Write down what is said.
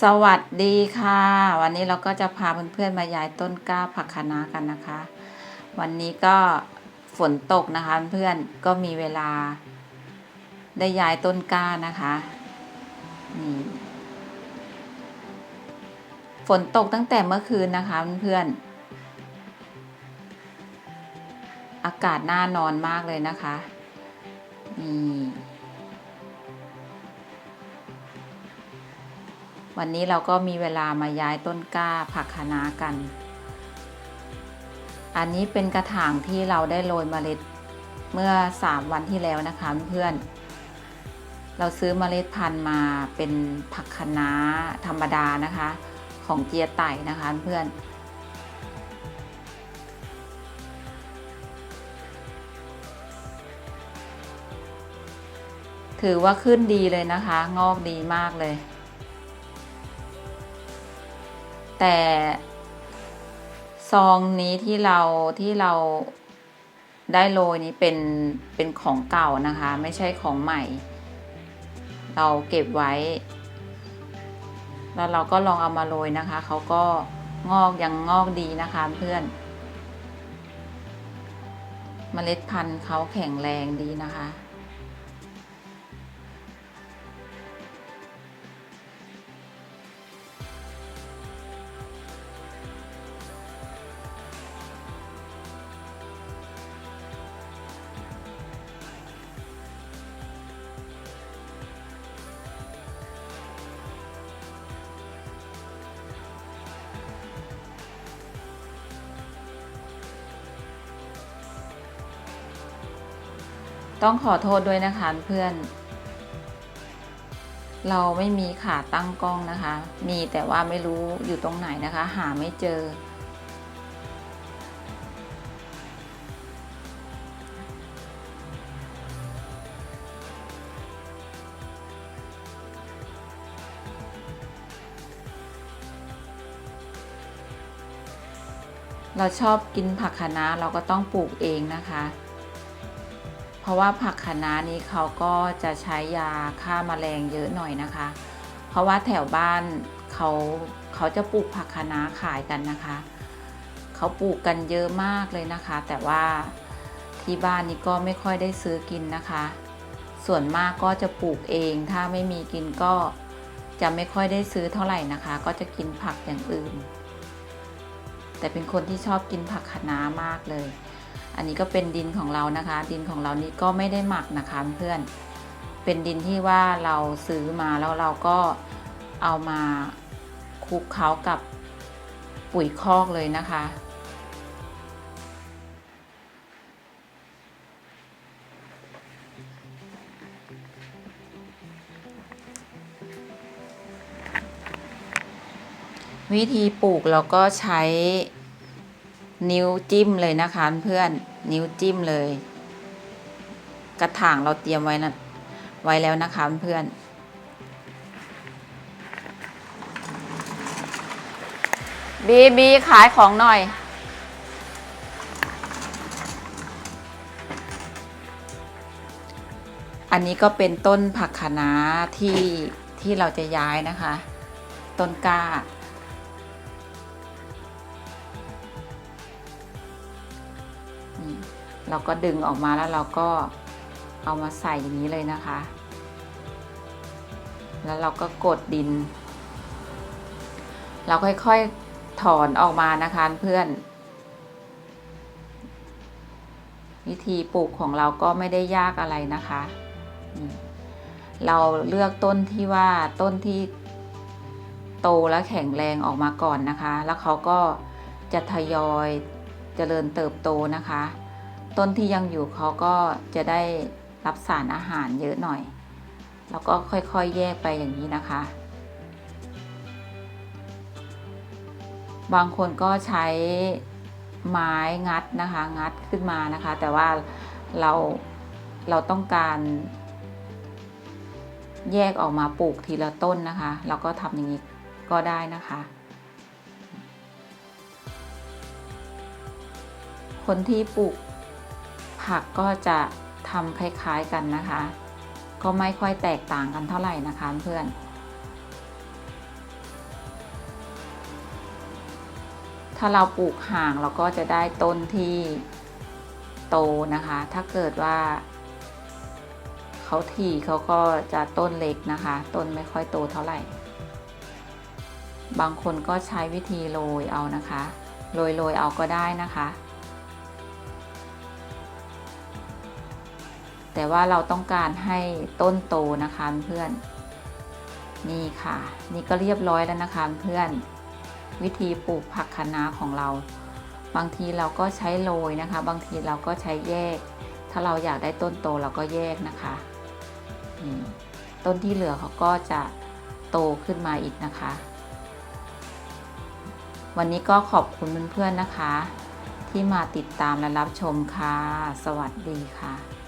สวัสดีค่ะ วันนี้เราก็จะพาเพื่อนๆมาย้ายต้นกล้าผักคะน้ากันนะคะ วันนี้ก็ฝนตกนะคะเพื่อนก็มีเวลา ได้ย้ายต้นกล้านะคะนี่ฝนตกตั้งแต่เมื่อคืนนะคะเพื่อนอากาศน่านอนมากเลยนะคะนี่ วันนี้เราก็มีเวลามาย้ายต้นกล้าผักคะน้ากัน อันนี้เป็นกระถางที่เราได้โรยเมล็ดเมื่อ 3 วันที่แล้วนะคะเพื่อนเราซื้อเมล็ดพันธุ์มาเป็นผักคะน้าธรรมดานะคะ ของเจียไต่นะคะเพื่อน ถือว่าขึ้นดีเลยนะคะ งอกดีมากเลย แต่ซองนี้ที่เราที่เราได้โรยนี้เป็นเป็นของเก่านะคะ ไม่ใช่ของใหม่ เราเก็บไว้ แล้วเราก็ลองเอามาโรยนะคะเขาก็งอกยังงอกดีนะคะเพื่อนเมล็ดพันธุ์เขาแข็งแรงดีนะคะ ต้องขอโทษด้วยนะคะเพื่อน เราไม่มีขาตั้งกล้องนะคะ มีแต่ว่าไม่รู้อยู่ตรงไหนนะคะ หาไม่เจอ เราชอบกินผักคะน้าเราก็ต้องปลูกเองนะคะ เพราะว่าผักคะน้านี้เขาก็จะใช้ยาฆ่ามาแมลงเยอะหน่อยนะคะ เพราะว่าแถวบ้านเขาเขาจะปลูกผักคะน้าขายกันนะคะ เขาปลูกกันเยอะมากเลยนะคะ แต่ว่าที่บ้านนี้ก็ไม่ค่อยได้ซื้อกินนะคะ ส่วนมากก็จะปลูกเอง ถ้าไม่มีกินก็จะไม่ค่อยได้ซื้อเท่าไหร่นะคะ ก็จะกินผักอย่างอื่น แต่เป็นคนที่ชอบกินผักคะน้ามากเลย อันนี้ก็เป็นดินของเรานะคะ ดินของเรานี่ก็ไม่ได้หมักนะคะเพื่อน เป็นดินที่ว่าเราซื้อมาแล้วเราก็เอามาคลุกเคล้ากับปุ๋ยคอกเลยนะคะ วิธีปลูกเราก็ใช้ นิ้วจิ้มเลยนะคะเพื่อนนิ้วจิ้มเลย กระถางเราเตรียมไว้นะไว้แล้วนะคะเพื่อนบีบีขายของหน่อย อันนี้ก็เป็นต้นผักคะน้าที่ที่เราจะย้ายนะคะ ต้นกล้า นี่เราก็ดึงออกมาแล้วเราก็เอามาใส่อย่างนี้เลยนะคะ แล้วเราก็กดดิน เราค่อยๆถอนออกมานะคะเพื่อน วิธีปลูกของเราก็ไม่ได้ยากอะไรนะคะ เราเลือกต้นที่ว่าต้นที่โตและแข็งแรงออกมาก่อนนะคะ แล้วเขาก็จะทยอย เจริญเติบโตนะคะ ต้นที่ยังอยู่เขาก็จะได้รับสารอาหารเยอะหน่อย แล้วก็ค่อยๆแยกไปอย่างนี้นะคะ บางคนก็ใช้ไม้งัดนะคะงัดขึ้นมานะคะ แต่ว่าเราเราต้องการแยกออกมาปลูกทีละต้นนะคะ เราก็ทำอย่างนี้ก็ได้นะคะ คนที่ปลูกผักก็จะทำคล้ายๆกันนะคะ ก็ไม่ค่อยแตกต่างกันเท่าไหร่นะคะเพื่อนถ้าเราปลูกห่างเราก็จะได้ต้นที่โตนะคะ ถ้าเกิดว่าเขาถี่เขาก็จะต้นเล็กนะคะ ต้นไม่ค่อยโตเท่าไหร่ บางคนก็ใช้วิธีโรยเอานะคะ โรยโรยเอาก็ได้นะคะ แต่ว่าเราต้องการให้ต้นโตนะคะเพื่อน นี่ค่ะ นี่ก็เรียบร้อยแล้วนะคะเพื่อน วิธีปลูกผักคะน้าของเรา บางทีเราก็ใช้โรยนะคะ บางทีเราก็ใช้แยก ถ้าเราอยากได้ต้นโตเราก็แยกนะคะนี่ต้นที่เหลือเขาก็จะโตขึ้นมาอีกนะคะ วันนี้ก็ขอบคุณเพื่อนๆนะคะ ที่มาติดตามและรับชมค่ะ สวัสดีค่ะ